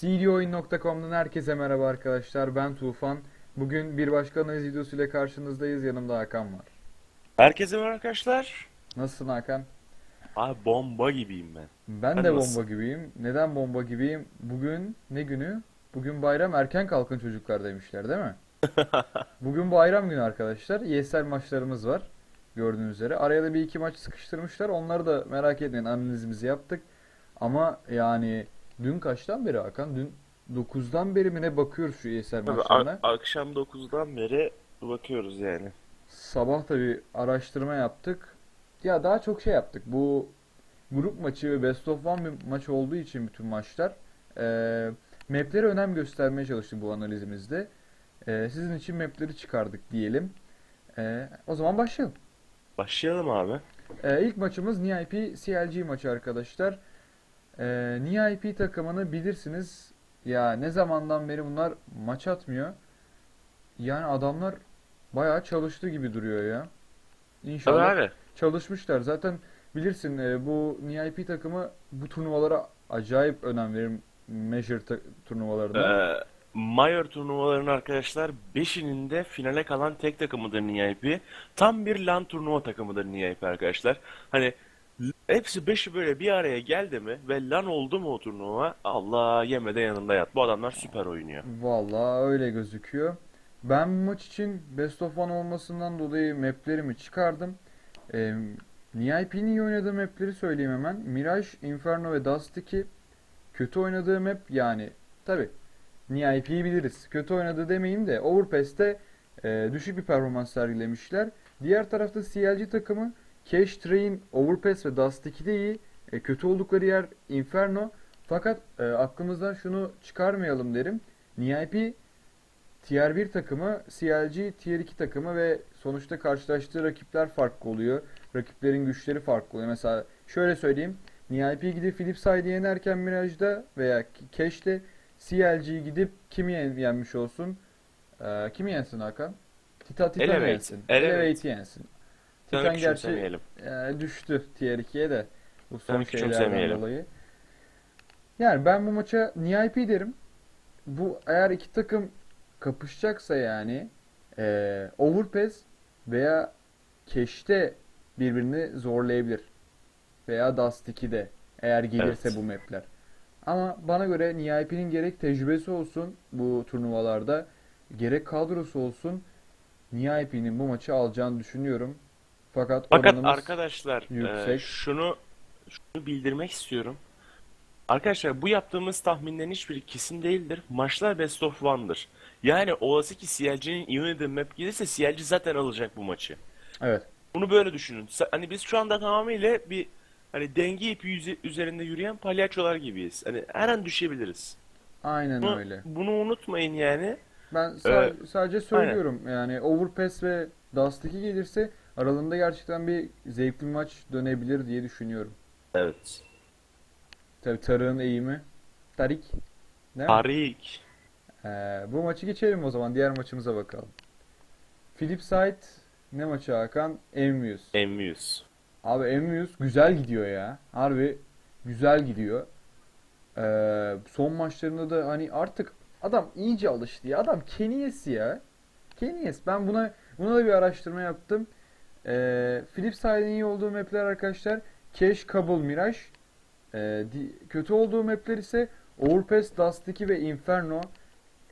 cdoyun.com'dan herkese merhaba arkadaşlar. Ben Tufan. Bugün bir başka analiz videosuyla karşınızdayız. Yanımda Hakan var. Herkese merhaba arkadaşlar. Nasılsın Hakan? Abi bomba gibiyim ben. Ben Ben de nasıl? bomba gibiyim. Neden bomba gibiyim? Bugün ne günü? Bugün bayram erken kalkın çocuklar demişler değil mi? Bugün bayram günü arkadaşlar. ESL maçlarımız var. Gördüğünüz üzere. Araya da bir iki maç sıkıştırmışlar. Onları da merak etmeyin. Analizimizi yaptık. Ama yani dün kaçtan beri Hakan? Dün 9'dan beri mi ne bakıyoruz şu ESL Tabii maçlarına? a- akşam 9'dan beri bakıyoruz yani. Sabah da bir araştırma yaptık. Ya daha çok şey yaptık. Bu grup maçı ve best of one bir maç olduğu için bütün maçlar eee maplere önem göstermeye çalıştık bu analizimizde. Eee, sizin için mapleri çıkardık diyelim. Eee, o zaman başlayalım. Başlayalım abi. Ee, ilk maçımız NIP CLG maçı arkadaşlar. Ee, NIP takımını bilirsiniz. Ya ne zamandan beri bunlar maç atmıyor. Yani adamlar bayağı çalıştı gibi duruyor ya. Tabii İnşallah abi. çalışmışlar. Zaten bilirsin e, bu NIP takımı bu turnuvalara acayip önem verir. Major turnuvalarına. Ee, Major turnuvaların arkadaşlar 5'inin de finale kalan tek takımıdır NIP. Tam bir LAN turnuva takımıdır NIP arkadaşlar. Hani hepsi 5'i böyle bir araya geldi mi ve LAN oldu mu o turnuva? Allah yemede yanında yat. Bu adamlar süper oynuyor. Vallahi öyle gözüküyor. Ben bu maç için Best of One olmasından dolayı maplerimi çıkardım. Ee, NIP'nin iyi oynadığı mapleri söyleyeyim hemen. Mirage, Inferno ve Dust 2. Kötü oynadığı map yani tabi NIP'yi biliriz. Kötü oynadı demeyeyim de Overpass'te e, düşük bir performans sergilemişler. Diğer tarafta CLG takımı Cash Train, Overpass ve Dust 2'de iyi. E, kötü oldukları yer Inferno. Fakat e, aklımızdan şunu çıkarmayalım derim. NIP Tier 1 takımı, CLG Tier 2 takımı ve sonuçta karşılaştığı rakipler farklı oluyor. Rakiplerin güçleri farklı oluyor. Mesela şöyle söyleyeyim. NIP gidip Philipside'i yenerken Mirage'da veya Cash'te CLG gidip kimi yen- yenmiş olsun? Ee, kimi yensin Hakan? Tita Titan'ı Elevate. yensin. Elevate. Elevate'i yensin. Titan gerçi e, düştü Tier 2'ye de bu son Tabii şeylerden dolayı. Yani ben bu maça NIP derim. Bu eğer iki takım kapışacaksa yani e, Overpass veya Cash'te birbirini zorlayabilir. Veya Dust 2'de eğer gelirse Evet. bu mapler. Ama bana göre NIP'nin gerek tecrübesi olsun bu turnuvalarda gerek kadrosu olsun NIP'nin bu maçı alacağını düşünüyorum. Fakat Fakat arkadaşlar e, şunu şunu bildirmek istiyorum. Arkadaşlar bu yaptığımız tahminlerin hiçbiri kesin değildir. Maçlar best of one'dır. Yani olası ki CLG'nin oynadığı map gelirse CLG zaten alacak bu maçı. evet. Bunu böyle düşünün. Hani biz şu anda tamamıyla bir hani denge ipi üzerinde yürüyen palyaçolar gibiyiz. Hani her an düşebiliriz. Aynen Bunu, öyle. bunu unutmayın yani. Ben sa- Ee, sadece söylüyorum yani Overpass ve Dust 2 gelirse aralarında gerçekten bir zevkli maç dönebilir diye düşünüyorum. Evet. Tabii Tarık'ın eğimi. Tarik. Mi? Tarik. Ee, bu maçı geçelim o zaman. Diğer maçımıza bakalım. Flipside ne maçı Hakan? Envious. M100. Abi Envious güzel gidiyor ya. Harbi güzel gidiyor. Ee, son maçlarında da hani artık adam iyice alıştı ya. Adam Keniyes ya. Keniyes. Ben buna buna da bir araştırma yaptım. Ee, Flipside'in iyi olduğu mapler arkadaşlar Cash, Kabul, Mirage. Ee, di- kötü olduğu mapler ise Overpass, Dust 2 ve Inferno.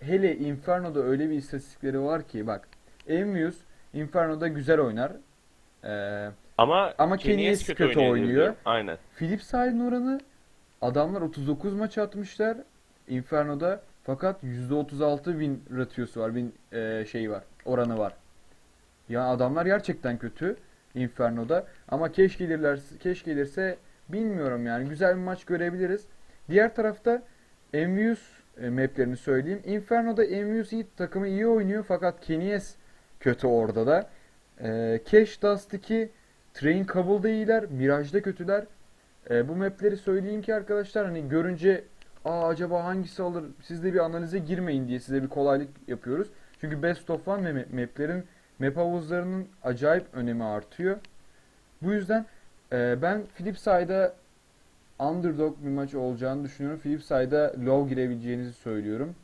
Hele Inferno'da öyle bir istatistikleri var ki bak. Envious Inferno'da güzel oynar. Ee, Ama Ama Keniyes Keniyes kötü oynuyor. diyor. Aynen. Flipside'ın oranı adamlar 39 maç atmışlar Inferno'da fakat %36 win ratiosu var. Win e, şeyi var. Oranı var. Ya adamlar gerçekten kötü Inferno'da ama keş gelirler keş gelirse bilmiyorum yani güzel bir maç görebiliriz. Diğer tarafta Envious e, maplerini söyleyeyim. Inferno'da Envious iyi, takımı iyi oynuyor fakat Keniyes kötü orada da. E, Cash Dust 2 Train Kabul'da iyiler, Mirage'da kötüler. E, bu mapleri söyleyeyim ki arkadaşlar hani görünce Aa acaba hangisi alır? Siz de bir analize girmeyin diye size bir kolaylık yapıyoruz. Çünkü Best of One maplerin map havuzlarının acayip önemi artıyor. Bu yüzden e, ben Flipside'a underdog bir maç olacağını düşünüyorum. Flipside'a low girebileceğinizi söylüyorum.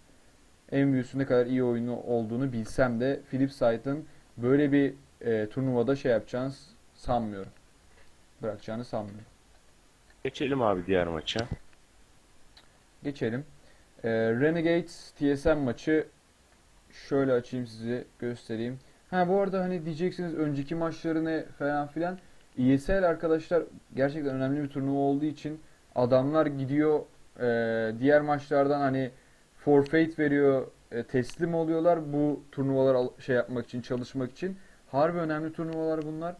Envius'un ne kadar iyi oyunu olduğunu bilsem de Flipside'ın böyle bir e, turnuvada şey yapacağını sanmıyorum. Bırakacağını sanmıyorum. Geçelim abi diğer maça. Geçelim. Ee, Renegades TSM maçı şöyle açayım size göstereyim. Ha bu arada hani diyeceksiniz önceki maçları ne falan filan. ESL arkadaşlar gerçekten önemli bir turnuva olduğu için adamlar gidiyor e, diğer maçlardan hani forfeit veriyor, e, teslim oluyorlar bu turnuvalar al- şey yapmak için, çalışmak için. Harbi önemli turnuvalar bunlar.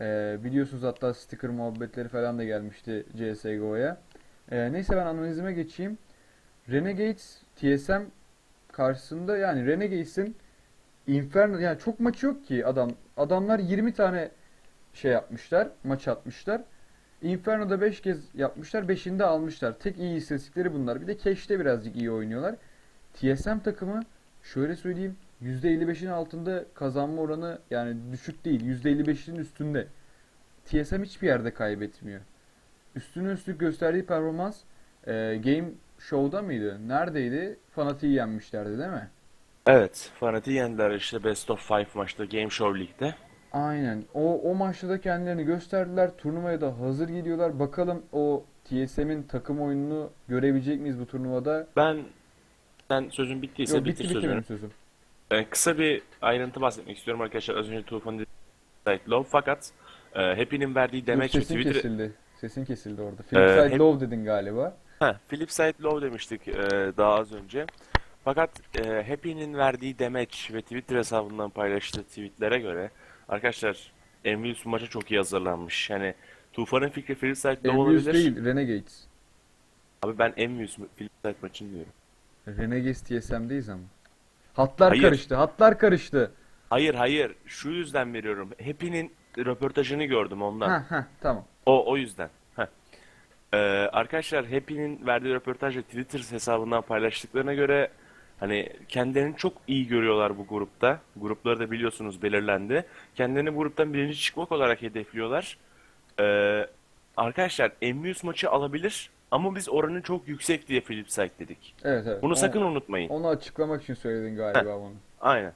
E, biliyorsunuz hatta sticker muhabbetleri falan da gelmişti CSGO'ya. E, neyse ben analizime geçeyim. Renegades TSM karşısında yani Renegades'in Inferno yani çok maçı yok ki adam. Adamlar 20 tane şey yapmışlar, maç atmışlar. Inferno'da 5 kez yapmışlar, 5'inde almışlar. Tek iyi istatistikleri bunlar. Bir de Cash'te birazcık iyi oynuyorlar. TSM takımı şöyle söyleyeyim %55'in altında kazanma oranı yani düşük değil. %55'in üstünde. TSM hiçbir yerde kaybetmiyor. Üstüne üstlük gösterdiği performans e, Game Show'da mıydı? Neredeydi? Fanatik'i yenmişlerdi değil mi? Evet, Fanatik'i yendiler işte Best of Five maçta Game Show League'de. Aynen. O o maçta da kendilerini gösterdiler. Turnuvaya da hazır geliyorlar. Bakalım o TSM'in takım oyununu görebilecek miyiz bu turnuvada? Ben sen sözün bittiyse Yok bitir bitti bitti sözünü. benim sözüm. Ben kısa bir ayrıntı bahsetmek istiyorum arkadaşlar. Az önce Tufan'ın dediği Low fakat e, Happy'nin verdiği demeç ve sesin Twitter... kesildi. Sesin kesildi orada. Flipside hep- Love dedin galiba. Ha, Flipside Low demiştik e, daha az önce. Fakat e, Happy'nin verdiği demeç ve Twitter hesabından paylaştığı tweetlere göre arkadaşlar Envious maça çok iyi hazırlanmış. Yani Tufan'ın fikri Flipside Low Envious olabilir. değil, Renegades. Abi ben Envious Flipside maçını diyorum. Renegades TSM'deyiz ama. Hatlar Hayır. karıştı. Hatlar karıştı. Hayır hayır şu yüzden veriyorum. Happy'nin röportajını gördüm ondan. Ha ha tamam. O o yüzden. Heh. Ee, arkadaşlar Happy'nin verdiği röportajla Twitter hesabından paylaştıklarına göre hani kendilerini çok iyi görüyorlar bu grupta. Grupları da biliyorsunuz belirlendi. Kendilerini bu gruptan birinci çıkmak olarak hedefliyorlar. Ee, arkadaşlar Envious maçı alabilir ama biz oranı çok yüksek diye Flipside dedik. Evet evet. Bunu Onu- sakın unutmayın. Onu açıklamak için söyledin galiba bunu. Aynen.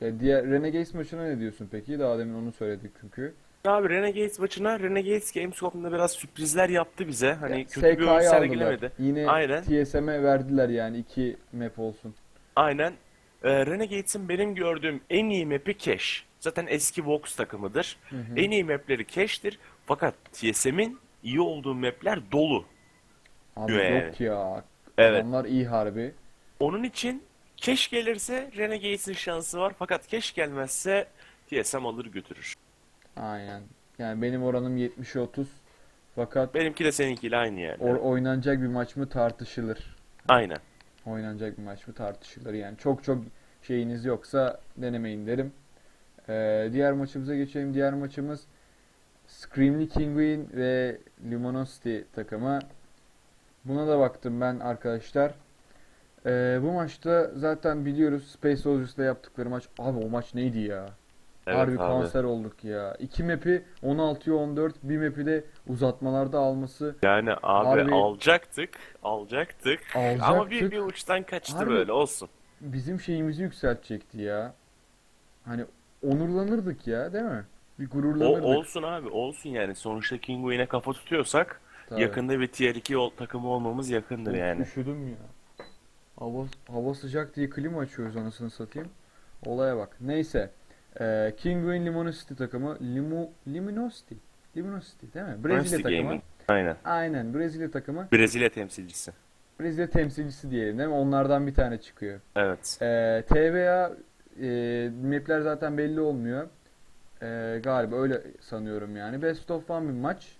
Ya diğer Renegades maçına ne diyorsun peki? Daha demin onu söyledik çünkü. Abi Renegades maçına Renegades Gamescom'da biraz sürprizler yaptı bize. Hani Ya, kötü bir oyun sergilemedi. Yine Aynen. TSM'e verdiler yani iki map olsun. Aynen. Ee, Renegades'in benim gördüğüm en iyi map'i Cache. Zaten eski Vox takımıdır. En iyi map'leri Cache'tir. Fakat TSM'in iyi olduğu map'ler dolu. Abi Yani. yok ya. Evet. Adamlar iyi harbi. Onun için Cache gelirse Renegades'in şansı var. Fakat Cache gelmezse TSM alır götürür. Aynen. Yani benim oranım 70'e 30. Fakat Benimki de seninkiyle aynı yani. or- oynanacak bir maç mı tartışılır. Aynen. Oynanacak bir maç mı tartışılır. Yani çok çok şeyiniz yoksa denemeyin derim. Ee, diğer maçımıza geçelim. Diğer maçımız Screamly Kinguin ve Luminosity takımı. Buna da baktım ben arkadaşlar. Ee, bu maçta zaten biliyoruz Space Soldiers'la yaptıkları maç. Abi o maç neydi ya? Evet Harbi abi. kanser olduk ya. İki map'i 16'ya 14, bir map'i de uzatmalarda alması. Yani abi Harbi- alacaktık, alacaktık. Ama bir, Alacaktık. bir uçtan kaçtı Harbi- böyle olsun. bizim şeyimizi yükseltecekti ya. Hani onurlanırdık ya, değil mi? Bir O gururlanırdık. olsun abi, olsun yani. Sonuçta Kinguin'e kafa tutuyorsak Tabii. yakında bir tier 2 ol- takımı olmamız yakındır Of, yani. Üşüdüm ya. Hava, hava sıcak diye klima açıyoruz anasını satayım. Olaya bak. Neyse. Ee, Kinguin Luminosity takımı. Limu, Luminosity. Luminosity değil mi? Brezilya takımı. Gaming. Aynen. Aynen Brezilya takımı. Brezilya temsilcisi. Brezilya temsilcisi diyelim değil mi? Onlardan bir tane çıkıyor. Evet. Ee, TVA e, mapler zaten belli olmuyor. Ee, galiba öyle sanıyorum yani. Best of one bir maç.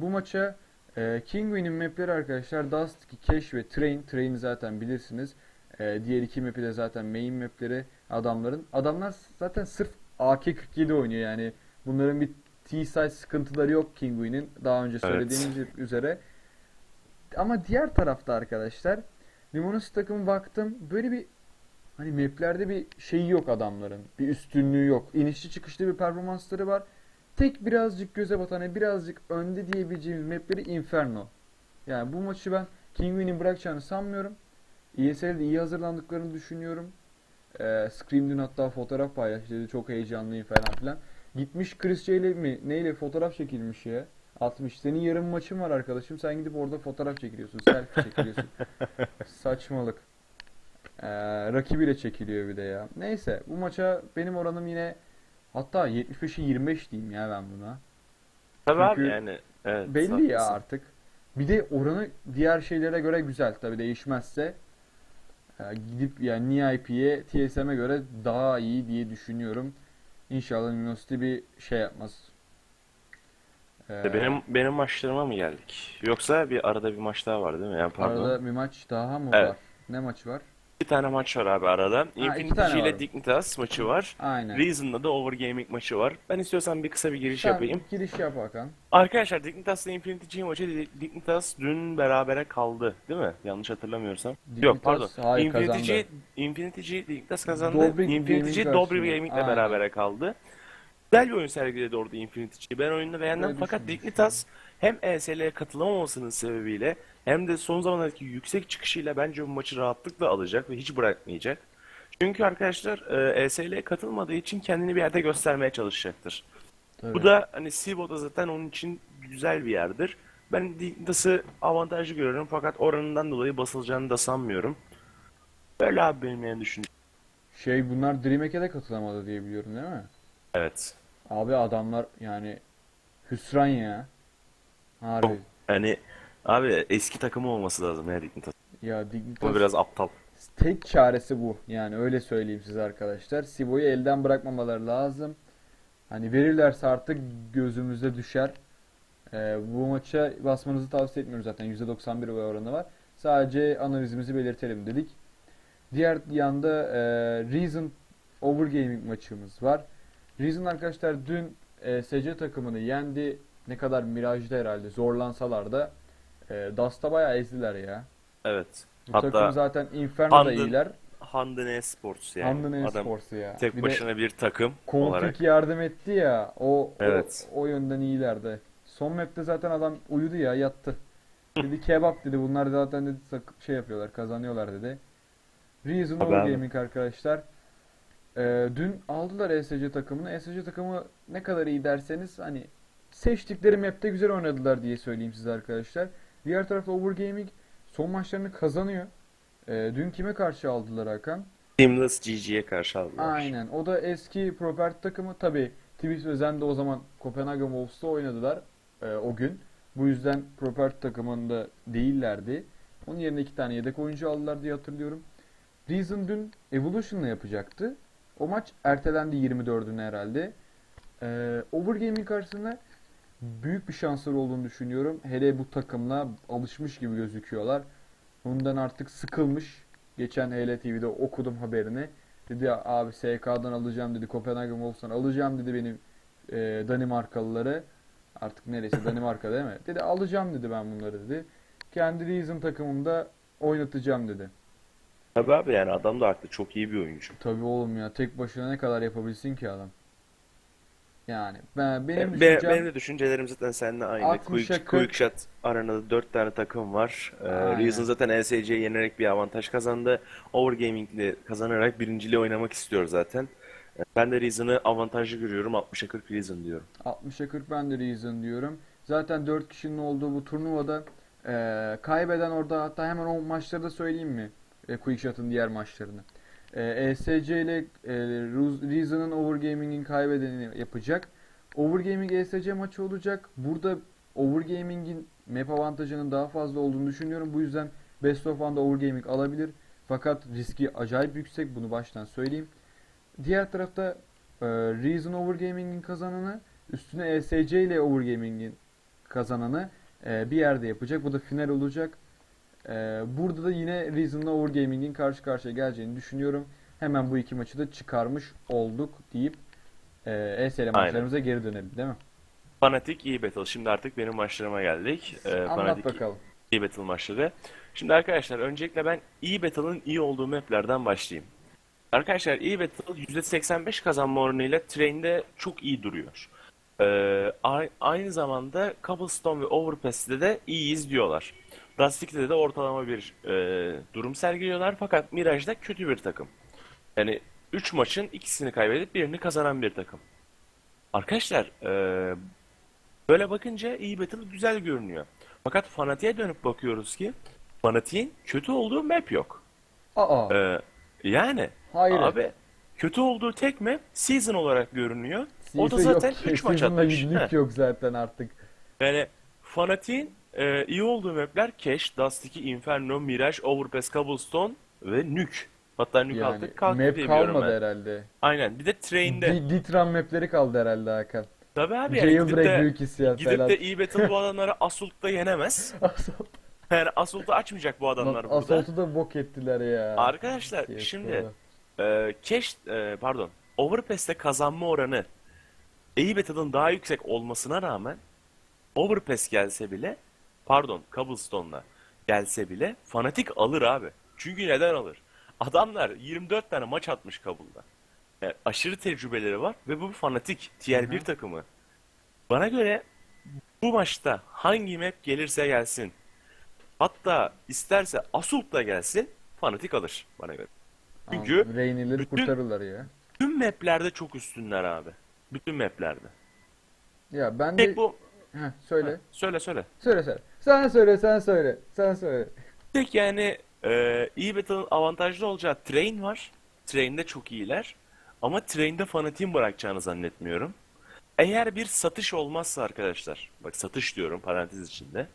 Bu maça e, Kinguin'in mapleri arkadaşlar Dust, Cache ve Train. Train'i zaten bilirsiniz. Ee, diğer iki map'i de zaten main mapleri adamların. Adamlar zaten sırf AK-47 oynuyor yani. Bunların bir T-size sıkıntıları yok Kinguin'in. Daha önce Evet. söylediğimiz üzere. Ama diğer tarafta arkadaşlar Luminosity takımı baktım. Böyle bir hani maplerde bir şeyi yok adamların. Bir üstünlüğü yok. İnişli çıkışlı bir performansları var. Tek birazcık göze batan, hani birazcık önde diyebileceğimiz mapleri Inferno. Yani bu maçı ben Kingwin'in bırakacağını sanmıyorum. ESL'de iyi hazırlandıklarını düşünüyorum. Ee, Scream dün hatta fotoğraf paylaştı dedi çok heyecanlıyım falan filan. Gitmiş Chris J ile mi neyle fotoğraf çekilmiş ya. Atmış. Senin yarın maçın var arkadaşım. Sen gidip orada fotoğraf çekiliyorsun. Selfie çekiliyorsun. Saçmalık. Ee, rakibiyle çekiliyor bir de ya. Neyse bu maça benim oranım yine hatta 75'i 25 diyeyim ya ben buna. Tabii abi Çünkü yani evet Belli ya artık. Bir de oranı diğer şeylere göre güzel tabii değişmezse. Gidip yani NIP'ye TSM'e göre daha iyi diye düşünüyorum. İnşallah Luminosity bir şey yapmaz. Ee, Benim benim maçlarıma mı geldik? Yoksa bir arada bir maç daha var değil mi? Yani pardon. arada bir maç daha mı Evet. var? Ne maçı var? Bir tane maç var abi arada. Infinity ile var. Dignitas maçı var. Aynen. Reason'da da Overgaming maçı var. Ben istiyorsan bir kısa bir giriş Sen yapayım. giriş yap Hakan. Arkadaşlar Dignitas'la Infinity G maçı Dignitas dün berabere kaldı değil mi? Yanlış hatırlamıyorsam. Yok pardon. Dignitas, hayır, Infinity. G, Infinity G Dignitas kazandı. Dobrik Infinity Gaming G. Dobrik Gaming'le Aynen. berabere kaldı. Güzel bir oyun sergiledi orada Infinity G. Ben oyunu beğendim Öyle fakat düşünmüş. Dignitas hem ESL'ye katılamamasının sebebiyle hem de son zamanlardaki yüksek çıkışıyla bence bu maçı rahatlıkla alacak ve hiç bırakmayacak. Çünkü arkadaşlar e, ESL'ye katılmadığı için kendini bir yerde göstermeye çalışacaktır. Tabii. Bu da hani Sivo'da zaten onun için güzel bir yerdir. Ben Dignitas'ı avantajlı görüyorum fakat oranından dolayı basılacağını da sanmıyorum. Böyle abi benim yani düşüncem. Şey bunlar DreamHack'e de katılamadı diye biliyorum değil mi? Evet. Abi adamlar yani hüsran ya. Harbi. Yani abi eski takımı olması lazım ya Dignitas. Ya Dignitas Bu biraz aptal. tek çaresi bu. Yani öyle söyleyeyim size arkadaşlar. Sibo'yu elden bırakmamaları lazım. Hani verirlerse artık gözümüze düşer. Ee, bu maça basmanızı tavsiye etmiyoruz zaten. %91 oy oranı var. Sadece analizimizi belirtelim dedik. Diğer yanda e, Reason Overgaming maçımız var. Reason arkadaşlar dün e, SC takımını yendi. Ne kadar Mirage'da herhalde zorlansalar da e, Dust'a bayağı ezdiler ya. Evet. Bu Hatta takım zaten Inferno'da Handın- iyiler. Handen Esports yani. Handın Adam Esports'u ya. tek de başına bir takım olarak. Config yardım etti ya. O, o, Evet. o yönden iyilerdi. Son map'te zaten adam uyudu ya yattı. Dedi kebap dedi. Bunlar zaten dedi şey yapıyorlar kazanıyorlar dedi. Reason Tabii abi. Gaming arkadaşlar. Ee, dün aldılar ESC takımını. ESC takımı ne kadar iyi derseniz hani seçtikleri map'te güzel oynadılar diye söyleyeyim size arkadaşlar. Diğer tarafta Overgaming son maçlarını kazanıyor. Ee, dün kime karşı aldılar Hakan? Seamless GG'ye karşı aldılar. Aynen. O da eski Property takımı. Tabi Twist ve Zen de o zaman Copenhagen Wolves'ta oynadılar e, o gün. Bu yüzden Property takımında değillerdi. Onun yerine iki tane yedek oyuncu aldılar diye hatırlıyorum. Reason dün Evolution'la yapacaktı. O maç ertelendi 24'üne herhalde. E, Overgaming karşısında büyük bir şansları olduğunu düşünüyorum. Hele bu takımla alışmış gibi gözüküyorlar. Bundan artık sıkılmış. Geçen HL TV'de okudum haberini. Dedi abi SK'dan alacağım dedi. Copenhagen Wolves'tan alacağım dedi benim e, Danimarkalıları. Artık neresi Danimarka değil mi? Dedi alacağım dedi ben bunları dedi. Kendi Reason takımımda oynatacağım dedi. Tabii abi yani adam da haklı. Çok iyi bir oyuncu. Tabii oğlum ya tek başına ne kadar yapabilsin ki adam. Yani ben benim Be- düşüncem benim de düşüncelerim zaten seninle aynı. 60'a Quick, 40. Quick Shot arenada 4 tane takım var. Ee, Aynen. Reason zaten ESC'yi yenerek bir avantaj kazandı. Overgaming'le kazanarak birinciliği oynamak istiyor zaten. Ee, Ben de Reason'ı avantajlı görüyorum. 60'a 40 Reason diyorum. 60'a 40 ben de Reason diyorum. Zaten 4 kişinin olduğu bu turnuvada eee, kaybeden orada hatta hemen o maçları da söyleyeyim mi? E, Quickshot'ın diğer maçlarını. E, ESC ile e, Reason'ın Overgaming'in kaybedenini yapacak. Overgaming ESC maçı olacak. Burada Overgaming'in map avantajının daha fazla olduğunu düşünüyorum. Bu yüzden Best of One'da Overgaming alabilir. Fakat riski acayip yüksek. Bunu baştan söyleyeyim. Diğer tarafta e, Reason Overgaming'in kazananı üstüne ESC ile Overgaming'in kazananı e, bir yerde yapacak. Bu da final olacak. E, burada da yine Reason'la Overgaming'in karşı karşıya geleceğini düşünüyorum. Hemen bu iki maçı da çıkarmış olduk deyip e, ESL maçlarımıza geri dönelim değil mi? Fnatic iyi battle. Şimdi artık benim maçlarıma geldik. Ee, Anlat Fnatic bakalım. iyi battle maçları. Şimdi arkadaşlar öncelikle ben iyi battle'ın iyi olduğu maplerden başlayayım. Arkadaşlar iyi battle %85 kazanma oranıyla train'de çok iyi duruyor. Ee, aynı zamanda Cobblestone ve Overpass'te de iyi izliyorlar. Dust 2'de de ortalama bir e, durum sergiliyorlar fakat Mirage'da kötü bir takım. Yani 3 maçın ikisini kaybedip birini kazanan bir takım. Arkadaşlar e, böyle bakınca iyi battle güzel görünüyor. Fakat Fnatic'e dönüp bakıyoruz ki Fnatic'in kötü olduğu map yok. Aa, E, yani hayır. abi kötü olduğu tek map Season olarak görünüyor. O da zaten yok. 3 maç atmış. bir lig yok zaten artık. Yani Fnatic'in e, iyi olduğu mapler Cache, Dust 2, Inferno, Mirage, Overpass, Cobblestone ve Nuke. Hatta Nuke Yani artık kalktı map diye biliyorum kalmadı ben. herhalde. Aynen. Bir de Train'de. Di- Ditran mapleri kaldı herhalde Hakan. Tabii abi yani gidip Jailbreak de, büyük hissiyat gidip falan. de e-battle bu adamları Assault'ta yenemez. Assault. Yani Assault'u açmayacak bu adamlar burada. Assault'u da bok ettiler ya. Arkadaşlar CS:GO'da. şimdi e, Cache, e, pardon Overpass'te kazanma oranı e-battle'ın daha yüksek olmasına rağmen Overpass gelse bile pardon Cobblestone'la gelse bile Fnatic alır abi. Çünkü neden alır? Adamlar 24 tane maç atmış Kabul'da. Yani aşırı tecrübeleri var ve bu bir Fnatic Tier 1 takımı. Bana göre bu maçta hangi map gelirse gelsin hatta isterse Assault da gelsin Fnatic alır bana göre. Çünkü Reynileri bütün- kurtarırlar ya. Tüm maplerde çok üstünler abi. Bütün maplerde. Ya ben de... Tek bu... Heh, söyle. Ha, söyle söyle. Söyle söyle. Sen söyle sen söyle. Sen söyle. Tek yani e, e-battle'ın avantajlı olacağı Train var. Train'de çok iyiler. Ama Train'de fanatiğin bırakacağını zannetmiyorum. Eğer bir satış olmazsa arkadaşlar, bak satış diyorum parantez içinde.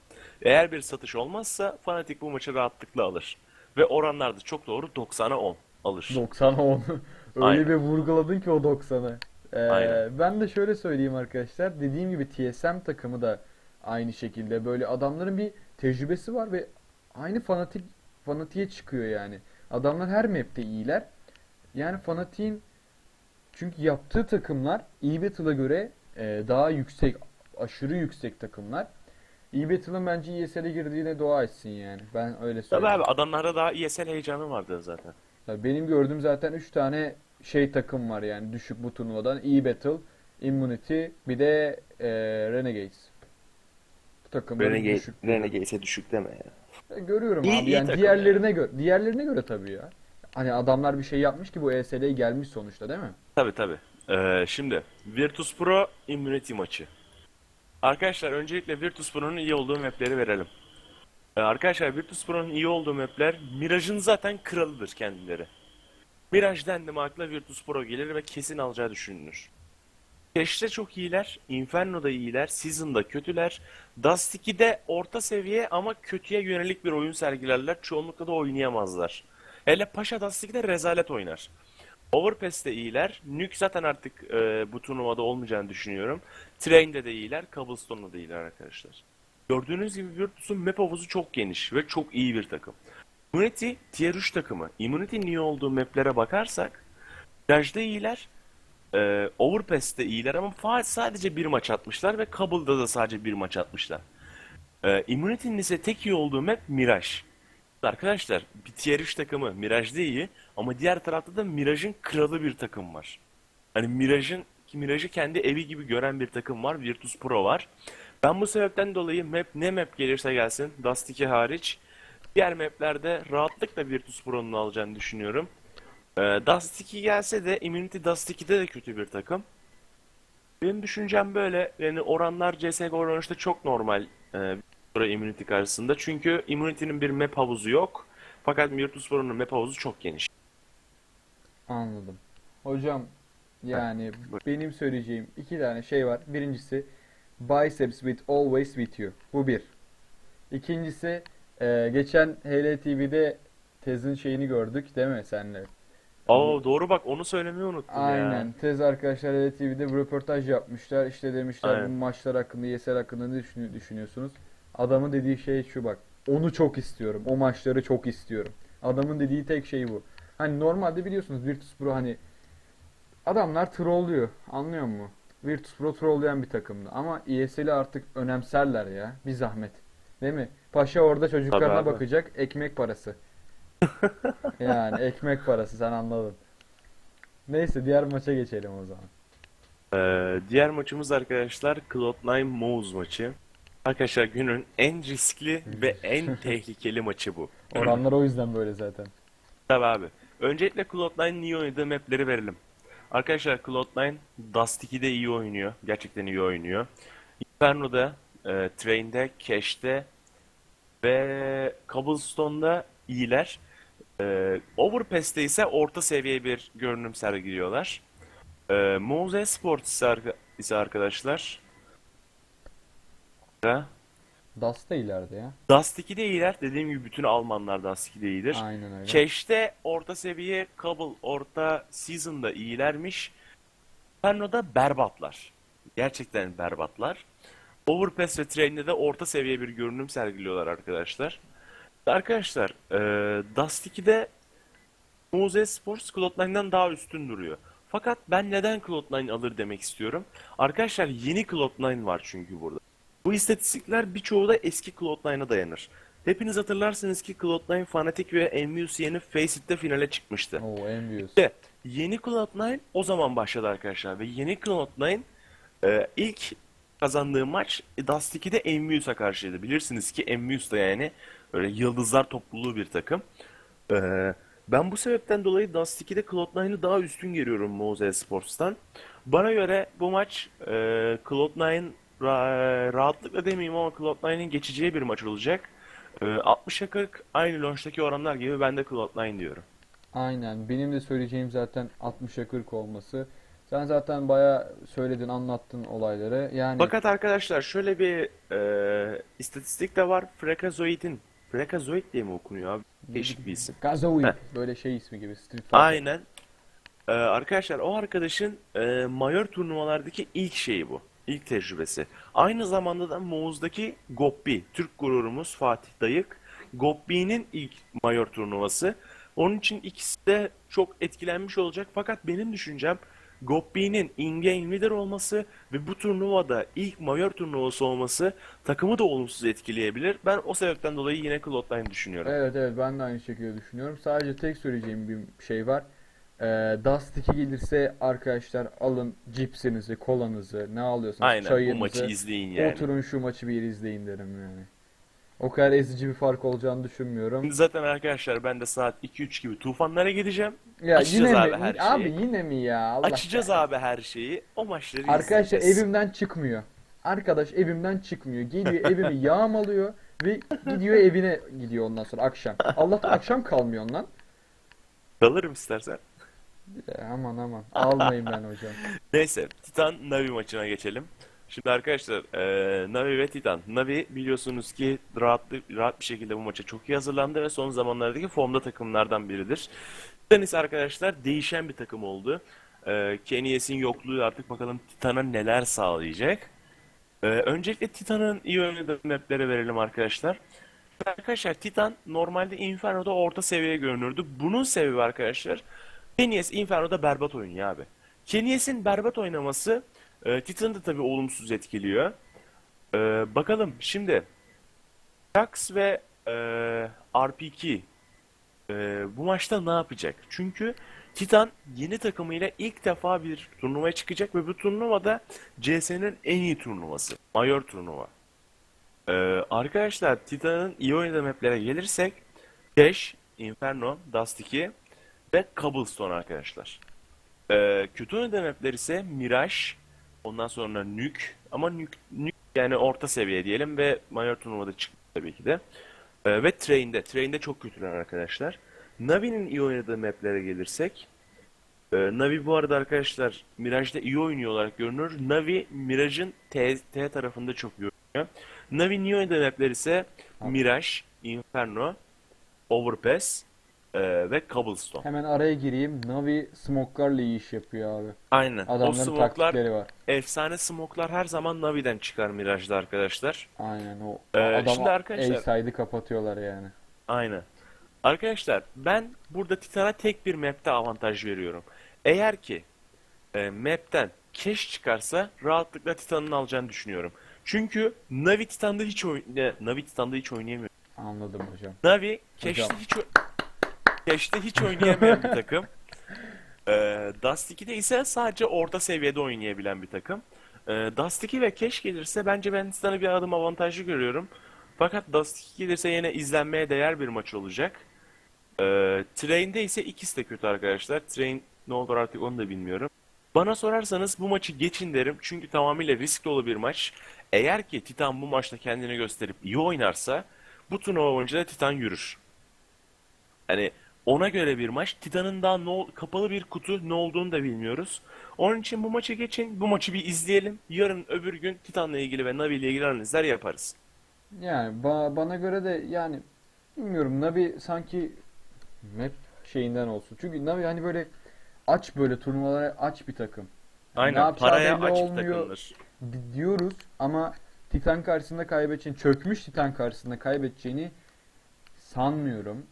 Eğer bir satış olmazsa Fnatic bu maçı rahatlıkla alır. Ve oranlar da çok doğru 90'a 10 alır. 90'a 10. Öyle Aynen. bir vurguladın ki o 90'ı. Ee, Aynen. ben de şöyle söyleyeyim arkadaşlar. Dediğim gibi TSM takımı da aynı şekilde böyle adamların bir tecrübesi var ve aynı fanatik fanatiğe çıkıyor yani. Adamlar her map'te iyiler. Yani fanatiğin çünkü yaptığı takımlar e-battle'a göre e, daha yüksek, aşırı yüksek takımlar. E-battle'ın bence ESL'e girdiğine dua etsin yani. Ben öyle Tabii söyleyeyim. abi adamlarda daha ESL heyecanı vardı zaten. Ya benim gördüğüm zaten 3 tane şey takım var yani düşük bu turnuvadan. E-Battle, Immunity, bir de e, Renegades. Takımların Renegade, düşük. Renegade'e düşük deme ya. E, Görüyorum İyi- abi iyi yani diğerlerine göre diğerlerine göre tabii ya. Hani adamlar bir şey yapmış ki bu ESL'ye gelmiş sonuçta değil mi? Tabii tabii. Ee, şimdi Virtus Pro Immunity maçı. Arkadaşlar öncelikle Virtus Pro'nun iyi olduğu mapleri verelim. Ee, arkadaşlar Virtus Pro'nun iyi olduğu mapler Mirage'ın zaten kralıdır kendileri. Mirage dendi mi akla Virtus Pro gelir ve kesin alacağı düşünülür. Cash'te çok iyiler, Inferno'da iyiler, Season'da kötüler, Dust 2'de orta seviye ama kötüye yönelik bir oyun sergilerler. Çoğunlukla da oynayamazlar. Hele Paşa Dust 2'de rezalet oynar. Overpass'te iyiler. Nuke zaten artık e, bu turnuvada olmayacağını düşünüyorum. Train'de de iyiler. Cobblestone'da da iyiler arkadaşlar. Gördüğünüz gibi Virtus'un map havuzu çok geniş ve çok iyi bir takım. Immunity Tier 3 takımı. Immunity'nin iyi olduğu maplere bakarsak Mirage'da iyiler. E, Overpass'te iyiler ama fa- sadece bir maç atmışlar ve Cobble'da da sadece bir maç atmışlar. E, Immunity'nin ise tek iyi olduğu map Mirage. Arkadaşlar bir tier 3 takımı Mirage'de iyi ama diğer tarafta da Mirage'ın kralı bir takım var. Hani Mirage'ın Mirage'ı kendi evi gibi gören bir takım var. Virtus Pro var. Ben bu sebepten dolayı map ne map gelirse gelsin Dust 2 hariç diğer maplerde rahatlıkla Virtus Pro'nun alacağını düşünüyorum. Ee, Dust 2 gelse de Immunity Dust 2'de de kötü bir takım. Benim düşüncem böyle. Yani oranlar CSGO oranışta çok normal e, Immunity karşısında. Çünkü Immunity'nin bir map havuzu yok. Fakat Virtus Pro'nun map havuzu çok geniş. Anladım. Hocam yani buyur. benim söyleyeceğim iki tane şey var. Birincisi Biceps with always with you. Bu bir. İkincisi e, geçen HL TV'de tezin şeyini gördük değil mi senle? Aa doğru bak onu söylemeyi unuttum ya. Aynen. Tez arkadaşlar HL TV'de bir röportaj yapmışlar. İşte demişler Aynen. bu maçlar hakkında, YSL hakkında ne düşün- düşünüyorsunuz? Adamın dediği şey şu bak. Onu çok istiyorum. O maçları çok istiyorum. Adamın dediği tek şey bu. Hani normalde biliyorsunuz Virtus Pro hani adamlar trollüyor. Anlıyor musun? Virtus Pro trollleyen bir takımdı. Ama ESL'i artık önemserler ya. Bir zahmet. Değil mi? Paşa orada çocuklarına abi. bakacak. Ekmek parası. Yani ekmek parası sen anladın. Neyse diğer maça geçelim o zaman. Ee, diğer maçımız arkadaşlar Cloud9 Mouse maçı. Arkadaşlar günün en riskli ve en tehlikeli maçı bu. Oranlar o yüzden böyle zaten. Tabii abi. Öncelikle Cloud9'in iyi oynadığı mapleri verelim. Arkadaşlar Cloud9 Dust 2'de iyi oynuyor. Gerçekten iyi oynuyor. Inferno'da, e, Train'de, Cash'te ve Cobblestone'da iyiler. E, Overpass'te ise orta seviye bir görünüm sergiliyorlar. E, Mose Sports ise, arka- ise arkadaşlar Dust da ileride ya. Dust 2'de iyiler. Dediğim gibi bütün Almanlar Dust 2'de iyidir. Aynen öyle. Cash'te orta seviye, Cobble orta season'da iyilermiş. Inferno'da berbatlar. Gerçekten berbatlar. Overpass ve Train'de de orta seviye bir görünüm sergiliyorlar arkadaşlar. Arkadaşlar, e, Dust 2'de Mose Sports Cloud9'dan daha üstün duruyor. Fakat ben neden Cloud9 alır demek istiyorum. Arkadaşlar yeni Cloud9 var çünkü burada. Bu istatistikler birçoğu da eski Cloud9'a dayanır. Hepiniz hatırlarsınız ki Cloud9 Fnatic ve MUC'nin Faceit finale çıkmıştı. Oo Envious. İşte yeni Cloud9 o zaman başladı arkadaşlar ve yeni Cloud9 e, ilk kazandığı maç Dust 2'de Envius'a karşıydı. Bilirsiniz ki Envius da yani öyle yıldızlar topluluğu bir takım. E, ben bu sebepten dolayı Dust 2'de Cloud9'ı daha üstün görüyorum Mose Sports'tan. Bana göre bu maç e, Cloud9 ra- rahatlıkla demeyeyim ama Cloud9'in geçeceği bir maç olacak. E, 60'a 40 aynı launch'taki oranlar gibi ben de Cloud9 diyorum. Aynen. Benim de söyleyeceğim zaten 60'a 40 olması. Sen zaten bayağı söyledin, anlattın olayları. Yani Fakat arkadaşlar şöyle bir e, istatistik de var. Frekazoid'in Frekazoid diye mi okunuyor abi? Değişik bir isim. Gazoid Heh. böyle şey ismi gibi Street Fighter. Aynen. E, arkadaşlar o arkadaşın e, majör turnuvalardaki ilk şeyi bu. İlk tecrübesi. Aynı zamanda da Moğuz'daki Goppi. Türk gururumuz Fatih Dayık. Goppi'nin ilk majör turnuvası. Onun için ikisi de çok etkilenmiş olacak. Fakat benim düşüncem Goppi'nin in-game leader olması ve bu turnuvada ilk majör turnuvası olması takımı da olumsuz etkileyebilir. Ben o sebepten dolayı yine Cloud9 düşünüyorum. Evet evet ben de aynı şekilde düşünüyorum. Sadece tek söyleyeceğim bir şey var. Ee, Dust 2 gelirse arkadaşlar alın cipsinizi, kolanızı, ne alıyorsanız Aynen bu çayınızı. maçı izleyin yani. Oturun şu maçı bir izleyin derim yani. O kadar ezici bir fark olacağını düşünmüyorum. Zaten arkadaşlar ben de saat 2-3 gibi tufanlara gideceğim. Ya Açacağız yine abi mi? her Abi şeyi. yine mi ya? Allah Açacağız kahretsin. abi her şeyi. O maçları Arkadaşlar izleyeceğiz. evimden çıkmıyor. Arkadaş evimden çıkmıyor. Geliyor evimi yağmalıyor ve gidiyor evine gidiyor ondan sonra akşam. Allah'tan akşam kalmıyor ondan. Kalırım istersen. Ya aman aman. Almayın ben hocam. Neyse Titan Navi maçına geçelim. Şimdi arkadaşlar eee, Navi ve Titan. Navi biliyorsunuz ki rahatlı, rahat bir şekilde bu maça çok iyi hazırlandı ve son zamanlardaki formda takımlardan biridir. Titan ise arkadaşlar değişen bir takım oldu. Eee Kenny's'in yokluğu artık bakalım Titan'a neler sağlayacak. Eee, öncelikle Titan'ın iyi oynadığı mapleri verelim arkadaşlar. Arkadaşlar Titan normalde Inferno'da orta seviye görünürdü. Bunun sebebi arkadaşlar Kenies Inferno'da berbat oynuyor abi. Kenies'in berbat oynaması e, Titan'ı da tabii olumsuz etkiliyor. E, bakalım şimdi Jax ve e, RP2 e, bu maçta ne yapacak? Çünkü Titan yeni takımıyla ilk defa bir turnuvaya çıkacak ve bu turnuvada CS'nin en iyi turnuvası. Major turnuva. Ee, arkadaşlar Titan'ın iyi oynadığı maplere gelirsek Dash, Inferno, Dust 2 ve Cobblestone arkadaşlar. Ee, kötü oynadığı mapler ise Mirage, ondan sonra Nuke ama Nuke, Nuke yani orta seviye diyelim ve Major turnuvada çıktı tabii ki de. Ee, ve Train'de. Train'de çok kötüler arkadaşlar. Navi'nin iyi oynadığı maplere gelirsek ee, Navi bu arada arkadaşlar Mirage'da iyi oynuyor olarak görünür. Navi Mirage'ın T, T tarafında çok iyi oynuyor. Navi iyi oynadığı mapler ise Mirage, Inferno, Overpass e, ve Cobblestone. Hemen araya gireyim. Navi smoke'larla iyi iş yapıyor abi. Aynen. O Adamların smoke'lar, taktikleri var. efsane smoke'lar her zaman Navi'den çıkar Mirage'da arkadaşlar. Aynen o Ee, adam şimdi arkadaşlar- A-side'ı kapatıyorlar yani. Aynen. Arkadaşlar ben burada Titan'a tek bir map'te avantaj veriyorum. Eğer ki e, map'ten cash çıkarsa rahatlıkla Titan'ın alacağını düşünüyorum. Çünkü Navi Titan'da hiç oyn ne, Navi Titan'da hiç oynayamıyor. Anladım hocam. Navi Hocam. hiç o- Cash'te hiç oynayamayan bir takım. Ee, Dust 2'de ise sadece orta seviyede oynayabilen bir takım. Ee, Dust 2 ve Cash gelirse bence ben Titan'ı bir adım avantajlı görüyorum. Fakat Dust 2 gelirse yine izlenmeye değer bir maç olacak. Ee, Train'de ise ikisi de kötü arkadaşlar. Train ne olur artık onu da bilmiyorum. Bana sorarsanız bu maçı geçin derim. Çünkü tamamıyla risk dolu bir maç. Eğer ki Titan bu maçta kendini gösterip iyi oynarsa bu turnuva boyunca da Titan yürür. Hani ona göre bir maç. Titan'ın daha ne ol- kapalı bir kutu ne olduğunu da bilmiyoruz. Onun için bu maçı geçin. Bu maçı bir izleyelim. Yarın öbür gün Titan'la ilgili ve Navi ile ilgili analizler yaparız. Yani ba- bana göre de yani bilmiyorum Navi sanki map şeyinden olsun. Çünkü Navi hani böyle aç böyle turnuvalara aç bir takım. Yani ne Aynen paraya olmuyor takılır. di- diyoruz ama Titan karşısında kaybedeceğini, çökmüş Titan karşısında kaybedeceğini sanmıyorum.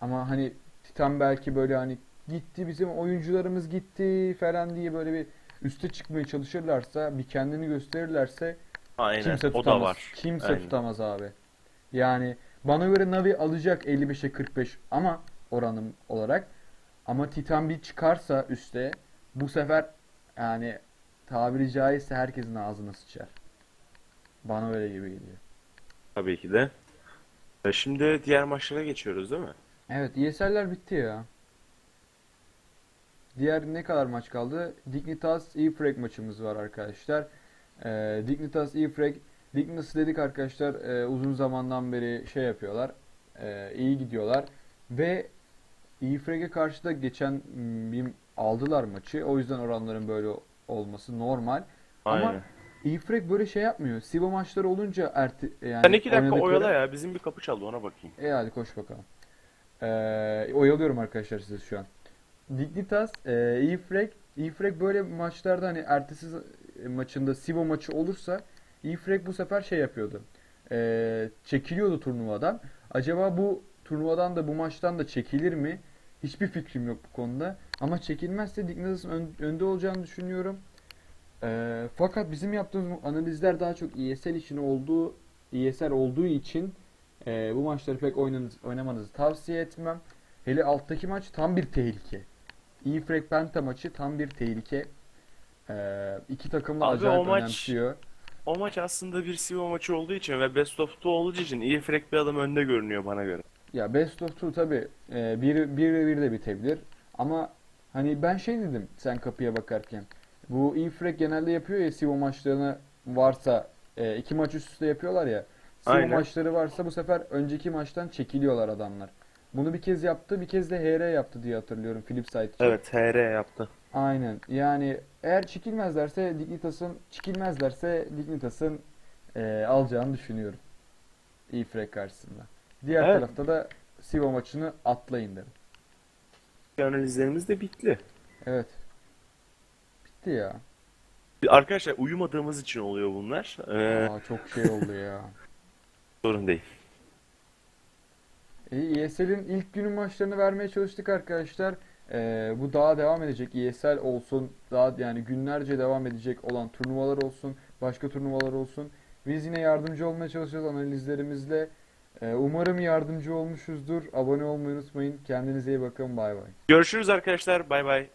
Ama hani Titan belki böyle hani gitti bizim oyuncularımız gitti falan diye böyle bir üste çıkmaya çalışırlarsa, bir kendini gösterirlerse Aynen kimse o da tutamaz. var. Kimse Aynen. tutamaz abi. Yani bana göre Navi alacak 55'e 45 ama oranım olarak ama Titan bir çıkarsa üste bu sefer yani tabiri caizse herkesin ağzına sıçar. Bana öyle gibi geliyor. Tabii ki de. E, Şimdi diğer maçlara geçiyoruz değil mi? Evet, ESL'ler bitti ya. Diğer ne kadar maç kaldı? Dignitas E-Frag maçımız var arkadaşlar. Ee, Dignitas E-Frag Dignitas dedik arkadaşlar e, uzun zamandan beri şey yapıyorlar. e, iyi gidiyorlar ve E-Frag'e karşı da geçen m, bir aldılar maçı. O yüzden oranların böyle olması normal. Ama Aynen. E-Frag böyle şey yapmıyor. Sibo maçları olunca erti yani Sen iki dakika oynadıkları- oyala ya. Bizim bir kapı çaldı ona bakayım. e hadi koş bakalım. Ee, oyalıyorum arkadaşlar sizi şu an. Dignitas, e, E-Frag, E-Frag böyle maçlarda hani ertesi maçında Sivo maçı olursa E-Frag bu sefer şey yapıyordu. Ee, çekiliyordu turnuvadan. Acaba bu turnuvadan da bu maçtan da çekilir mi? Hiçbir fikrim yok bu konuda. Ama çekilmezse Dignitas'ın ön- önde olacağını düşünüyorum. Ee, fakat bizim yaptığımız analizler daha çok ESL için olduğu ESL olduğu için ee, bu maçları pek oynanız, oynamanızı tavsiye etmem. Hele alttaki maç tam bir tehlike. E-Frag Penta maçı tam bir tehlike. Ee, iki takım da Abi acayip o maç- önemsiyor. O maç aslında bir Sivo maçı olduğu için ve Best of Two olduğu için iyi frek bir adım önde görünüyor bana göre. Ya Best of Two tabi e, bir, bir ve bir de bitebilir. Ama hani ben şey dedim sen kapıya bakarken. Bu E-Frag genelde yapıyor ya Sivo maçlarını varsa e, iki maç üst üste yapıyorlar ya. Sivo Aynen. maçları varsa bu sefer önceki maçtan çekiliyorlar adamlar. Bunu bir kez yaptı, bir kez de HR yaptı diye hatırlıyorum Flipside için. Evet HR yaptı. Aynen. Yani eğer çekilmezlerse Dignitas'ın çekilmezlerse Dignitas'ın e, alacağını düşünüyorum. E-Frag karşısında. Diğer Evet. tarafta da Sivo maçını atlayın derim. Analizlerimiz de bitti. Evet. Bitti ya. Arkadaşlar uyumadığımız için oluyor bunlar. Ee, Aa, çok şey oldu ya. sorun değil. E, ESL'in ilk günün maçlarını vermeye çalıştık arkadaşlar. E, bu daha devam edecek. ESL olsun, daha yani günlerce devam edecek olan turnuvalar olsun, başka turnuvalar olsun. Biz yine yardımcı olmaya çalışacağız analizlerimizle. E, umarım yardımcı olmuşuzdur. Abone olmayı unutmayın. Kendinize iyi bakın. Bay bay. Görüşürüz arkadaşlar. Bay bay.